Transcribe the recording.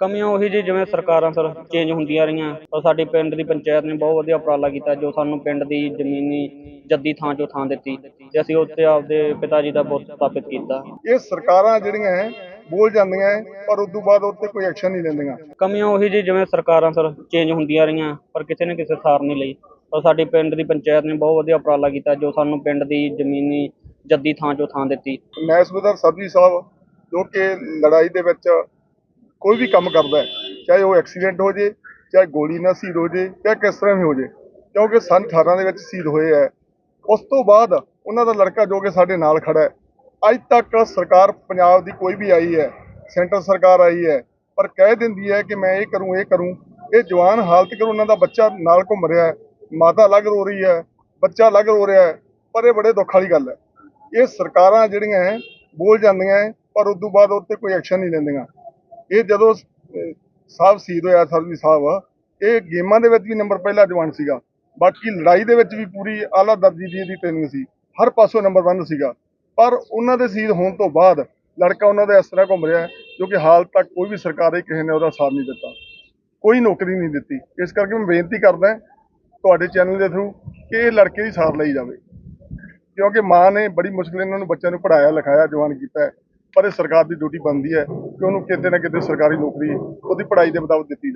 ਕਮੀਆਂ ਉਹੀ ਜੀ ਜਿਵੇਂ ਸਰਕਾਰਾਂ ਸਰ ਚੇਂਜ ਹੁੰਦੀਆਂ ਰਹੀਆਂ। ਪਰ ਸਾਡੀ ਪਿੰਡ ਦੀ ਪੰਚਾਇਤ ਨੇ ਬਹੁਤ ਵਧੀਆ ਉਪਰਾਲਾ ਕੀਤਾ ਜੋ ਸਾਨੂੰ ਪਿੰਡ ਦੀ ਜ਼ਮੀਨੀ ਜੱਦੀ ਥਾਂ ਚੋਂ ਥਾਂ ਦਿੱਤੀ ਤੇ ਅਸੀਂ ਉੱਥੇ ਆਪਦੇ ਪਿਤਾ ਜੀ ਦਾ ਬੁੱਤ ਸਥਾਪਿਤ ਕੀਤਾ। ਇਹ ਸਰਕਾਰਾਂ ਜਿਹੜੀਆਂ ਹੈ ਬੋਲ ਜਾਂਦੀਆਂ ਪਰ ਉਸ ਤੋਂ ਬਾਅਦ ਉੱਤੇ ਕੋਈ ਐਕਸ਼ਨ ਨਹੀਂ ਲੈਂਦੀਆਂ। ਕਮੀਆਂ ਉਹੀ ਜੀ ਜਿਵੇਂ ਸਰਕਾਰਾਂ ਸਰ ਚੇਂਜ ਹੁੰਦੀਆਂ ਰਹੀਆਂ ਪਰ ਕਿਸੇ ਨੇ ਕਿਸੇ ਸਾਰ ਨਹੀਂ ਲਈ। ਪਰ ਸਾਡੀ ਪਿੰਡ ਦੀ ਪੰਚਾਇਤ ਨੇ ਬਹੁਤ ਵਧੀਆ ਉਪਰਾਲਾ ਕੀਤਾ ਜੋ ਸਾਨੂੰ ਪਿੰਡ ਦੀ ਜ਼ਮੀਨੀ ਜੱਦੀ ਥਾਂ ਚੋਂ ਥਾਂ ਦਿੱਤੀ। ਮੈਂ ਸੁਬੇਦਾਰ ਸਬਜੀ ਸਾਹਿਬ ਜੋ ਕਿ ਲੜਾਈ ਦੇ ਵਿੱਚ ਕੋਈ ਵੀ ਕੰਮ ਕਰਦਾ ਹੈ, ਚਾਹੇ ਉਹ ਐਕਸੀਡੈਂਟ ਹੋ ਜੇ, ਚਾਹੇ ਗੋਲੀ ਨਾਲ ਸ਼ਹੀਦ ਹੋ ਜੇ, ਚਾਹੇ ਕਿਸ ਤਰ੍ਹਾਂ ਵੀ ਹੋ ਜੇ, ਕਿਉਂਕਿ ਸੰਨ 18 ਦੇ ਵਿੱਚ ਸ਼ਹੀਦ ਹੋਏ ਹੈ। ਉਸ ਤੋਂ ਬਾਅਦ ਉਹਨਾਂ ਦਾ ਲੜਕਾ ਜੋ ਕਿ ਸਾਡੇ ਨਾਲ ਖੜਾ ਹੈ, ਅੱਜ ਤੱਕ ਸਰਕਾਰ ਪੰਜਾਬ ਦੀ ਕੋਈ ਵੀ ਆਈ ਹੈ, ਸੈਂਟਰ ਸਰਕਾਰ ਆਈ ਹੈ, ਪਰ ਕਹਿ ਦਿੰਦੀ ਹੈ ਕਿ ਮੈਂ ਇਹ ਕਰੂੰ ਇਹ ਕਰੂੰ, ਇਹ ਜਵਾਨ ਹਾਲਤ ਕਰ, ਉਹਨਾਂ ਦਾ ਬੱਚਾ ਨਾਲ ਘੁੰਮ ਰਿਹਾ ਹੈ, ਮਾਤਾ ਅਲੱਗ ਰੋ ਰਹੀ ਹੈ, ਬੱਚਾ ਅਲੱਗ ਰੋ ਰਿਹਾ ਹੈ, ਪਰ ਇਹ ਬੜੇ ਦੁੱਖ ਵਾਲੀ ਗੱਲ ਹੈ। ਇਹ ਸਰਕਾਰਾਂ ਜਿਹੜੀਆਂ ਹੈ, ਬੋਲ ਜਾਂਦੀਆਂ ਹੈ, ਪਰ ਉਸ ਤੋਂ ਬਾਅਦ ਉੱਤੇ ਕੋਈ ਐਕਸ਼ਨ ਨਹੀਂ ਲੈਂਦੀਆਂ। ਇਹ ਜਦੋਂ ਸਾਹਿਬ ਸ਼ਹੀਦ ਹੋਇਆ ਸਰਬੀ ਸਾਹਿਬ ਇਹ ਗੇਮਾਂ ਦੇ ਵਿੱਚ ਵੀ ਨੰਬਰ ਪਹਿਲਾ ਜਵਾਨ ਸੀਗਾ। ਬਾਕੀ ਲੜਾਈ ਦੇ ਵਿੱਚ ਵੀ ਪੂਰੀ ਆਲਾ ਦਰਜੀ ਦੀ ਇਹਦੀ ਟ੍ਰੇਨਿੰਗ ਸੀ। ਹਰ ਪਾਸੋਂ ਨੰਬਰ 1 ਸੀਗਾ। ਪਰ ਉਹਨਾਂ ਦੇ ਸ਼ਹੀਦ ਹੋਣ ਤੋਂ ਬਾਅਦ ਲੜਕਾ ਉਹਨਾਂ ਦਾ ਇਸ ਤਰ੍ਹਾਂ ਘੁੰਮ ਰਿਹਾ ਹੈ, ਜੋ ਕਿ ਹਾਲ ਤੱਕ ਕੋਈ ਵੀ ਸਰਕਾਰੀ ਕਿਸੇ ਨੇ ਉਹਦਾ ਸਾਥ ਨਹੀਂ ਦਿੱਤਾ। ਕੋਈ ਨੌਕਰੀ ਨਹੀਂ ਦਿੱਤੀ। ਇਸ ਕਰਕੇ ਮੈਂ ਬੇਨਤੀ ਕਰਦਾ ਤੁਹਾਡੇ ਚੈਨਲ ਦੇ ਥਰੂ ਕਿ ਇਹ ਲੜਕੇ ਦੀ ਸਾਰ ਲਈ ਜਾਵੇ। ਕਿਉਂਕਿ ਮਾਂ ਨੇ ਬੜੀ ਮੁਸ਼ਕਿਲ ਇਹਨਾਂ ਨੂੰ ਬੱਚਿਆਂ ਨੂੰ ਪੜਾਇਆ ਲਿਖਾਇਆ ਜਵਾਨ ਕੀਤਾ ਪਰ ਇਹ ਸਰਕਾਰ ਦੀ ਡਿਊਟੀ ਬਣਦੀ ਹੈ ਕਿ ਉਹਨੂੰ ਕਿਤੇ ਨਾ ਕਿਤੇ ਸਰਕਾਰੀ ਨੌਕਰੀ, ਉਹਦੀ ਪੜ੍ਹਾਈ ਦੇ ਮੁਤਾਬਕ ਦਿੱਤੀ ਜਾਵੇ।